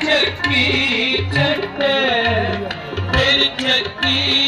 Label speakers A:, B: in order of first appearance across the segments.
A: ਚੱਕੀ ਚੱਟੇ ਫਿਰ ਚੱਕੀ ਚੱਟੇ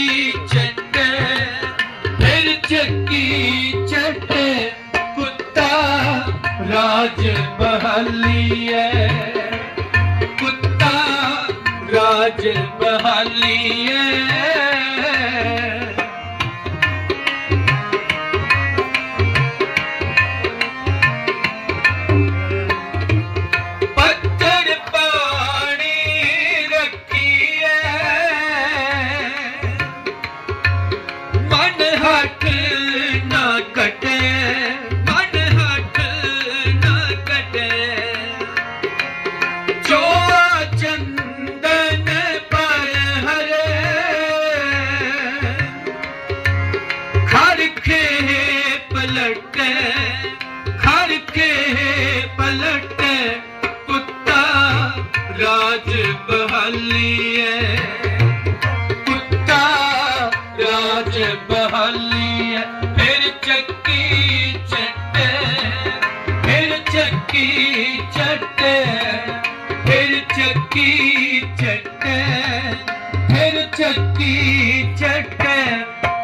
A: ਰਾਜ ਬਹਲੀਏ ਕੁੱਤਾ ਰਾਜ ਬਹਲੀਏ ਰਾਜ ਬਹਾਲੀਏ। ਕੁੱਤਾ ਰਾਜ ਬਹਾਲੀਏ। ਫਿਰ ਚੱਕੀ ਚੱਟੇ ਫਿਰ ਚੱਕੀ ਚੱਟੇ ਫਿਰ ਚੱਕੀ ਚੱਟੇ ਫਿਰ ਚੱਕੀ ਚੱਟੇ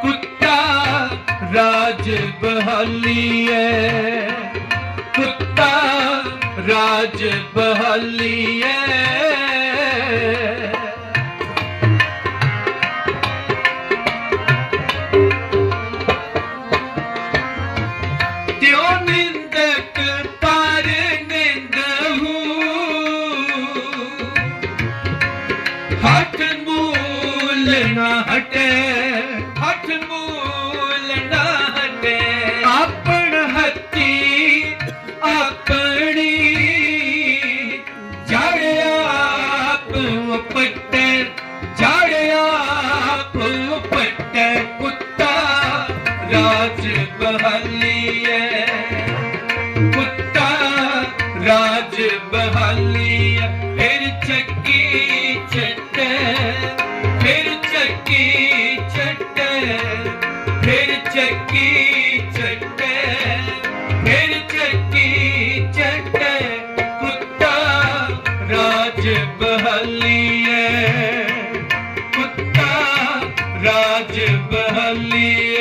A: ਕੁੱਤਾ ਰਾਜ ਬਹਾਲੀਏ। ਕੁੱਤਾ ਰਾਜ ਬਹਾਲੀਏ। ਤਿਉ ਨਿੰਦਕ ਪਰ ਨਿੰਦਹੂ ਹਟ ਮੂਲ ਨਾ ਹਟੇ ਹਟ ਮੂਲ ਨਾ ਹਟੇ। ਆਪਣ ਹੱਤੀ ਆਪਣੀ ਜੜ ਆਪ ਪੱਟੇ ਜੜ ਆਪ ਪੱਟੇ ਕੁੱਤਾ ਰਾਜ ਬਹਾਲੀਏ ਕੁੱਤਾ ਰਾਜ ਬਹਾਲੀਏ ਫਿਰ ਚੱਕੀ ਚੱਟੇ ਫਿਰ ਚੱਕੀ ਚੱਟੇ ਫਿਰ ਚੱਕੀ ਚੱਟੇ ਫਿਰ ਚੱਕੀ ਚੱਟੇ ਕੁੱਤਾ ਰਾਜ ਬਹਾਲੀਏ ਕੁੱਤਾ ਰਾਜ ਬਹਾਲੀਏ